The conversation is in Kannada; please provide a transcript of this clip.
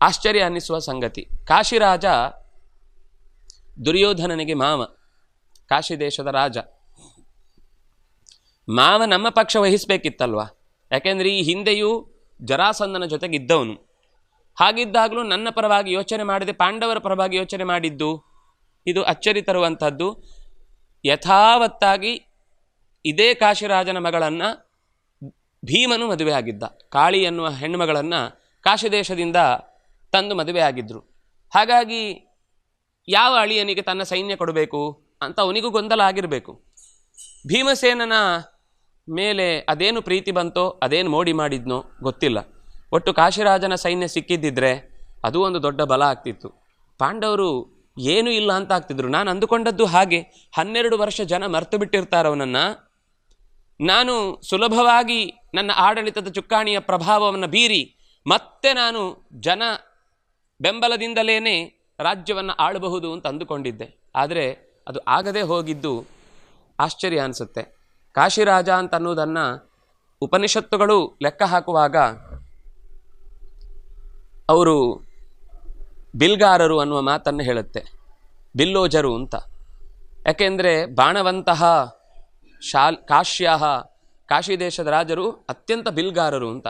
ಆಶ್ಚರ್ಯ ಅನ್ನಿಸುವ ಸಂಗತಿ. ಕಾಶಿರಾಜ ದುರ್ಯೋಧನನಿಗೆ ಮಾವ. ಕಾಶಿ ದೇಶದ ರಾಜ. ಮಾವ ನಮ್ಮ ಪಕ್ಷ ವಹಿಸಬೇಕಿತ್ತಲ್ವ? ಯಾಕೆಂದರೆ ಈ ಹಿಂದೆಯೂ ಜರಾಸಂದನ ಜೊತೆಗಿದ್ದವನು. ಹಾಗಿದ್ದಾಗಲೂ ನನ್ನ ಪರವಾಗಿ ಯೋಚನೆ ಮಾಡದೆ ಪಾಂಡವರ ಪರವಾಗಿ ಯೋಚನೆ ಮಾಡಿದ್ದು, ಇದು ಅಚ್ಚರಿ ತರುವಂಥದ್ದು ಯಥಾವತ್ತಾಗಿ ಇದೇ ಕಾಶಿರಾಜನ ಮಗಳನ್ನು ಭೀಮನು ಮದುವೆ ಆಗಿದ್ದ. ಕಾಳಿ ಎನ್ನುವ ಹೆಣ್ಣುಮಗಳನ್ನು ಕಾಶಿ ದೇಶದಿಂದ ತಂದು ಮದುವೆ ಆಗಿದ್ದರು ಹಾಗಾಗಿ ಯಾವ ಅಳಿಯನಿಗೆ ತನ್ನ ಸೈನ್ಯ ಕೊಡಬೇಕು ಅಂತ ಅವನಿಗೂ ಗೊಂದಲ ಆಗಿರಬೇಕು. ಭೀಮಸೇನನ ಮೇಲೆ ಅದೇನು ಪ್ರೀತಿ ಬಂತೋ, ಅದೇನು ಮೋಡಿ ಮಾಡಿದ್ನೋ ಗೊತ್ತಿಲ್ಲ. ಒಟ್ಟು ಕಾಶಿರಾಜನ ಸೈನ್ಯ ಸಿಕ್ಕಿದ್ದಿದ್ರೆ ಅದು ಒಂದು ದೊಡ್ಡ ಬಲ ಆಗ್ತಿತ್ತು. ಪಾಂಡವರು ಏನೂ ಇಲ್ಲ ಅಂತ ಆಗ್ತಿದ್ರು. ನಾನು ಅಂದುಕೊಂಡದ್ದು ಹಾಗೆ. ಹನ್ನೆರಡು ವರ್ಷ ಜನ ಮರ್ತು ಬಿಟ್ಟಿರ್ತಾರೆ ಅವನನ್ನು. ನಾನು ಸುಲಭವಾಗಿ ನನ್ನ ಆಡಳಿತದ ಚುಕ್ಕಾಣಿಯ ಪ್ರಭಾವವನ್ನು ಬೀರಿ ಮತ್ತೆ ನಾನು ಜನ ಬೆಂಬಲದಿಂದಲೇ ರಾಜ್ಯವನ್ನು ಆಳಬಹುದು ಅಂತ ಅಂದುಕೊಂಡಿದ್ದೆ. ಆದರೆ ಅದು ಆಗದೇ ಹೋಗಿದ್ದು ಆಶ್ಚರ್ಯ ಅನಿಸುತ್ತೆ. ಕಾಶಿರಾಜ ಅಂತ ಅನ್ನೋದನ್ನು ಉಪನಿಷತ್ತುಗಳು ಲೆಕ್ಕ ಹಾಕುವಾಗ ಅವರು ಬಿಲ್ಗಾರರು ಅನ್ನುವ ಮಾತನ್ನು ಹೇಳುತ್ತೆ. ಬಿಲ್ಲೋಜರು ಅಂತ. ಯಾಕೆಂದರೆ ಬಾಣವಂತಹ ಶಾಲ್ ಕಾಶ್ಯಾಹ ಕಾಶಿ ದೇಶದ ರಾಜರು ಅತ್ಯಂತ ಬಿಲ್ಗಾರರು ಅಂತ.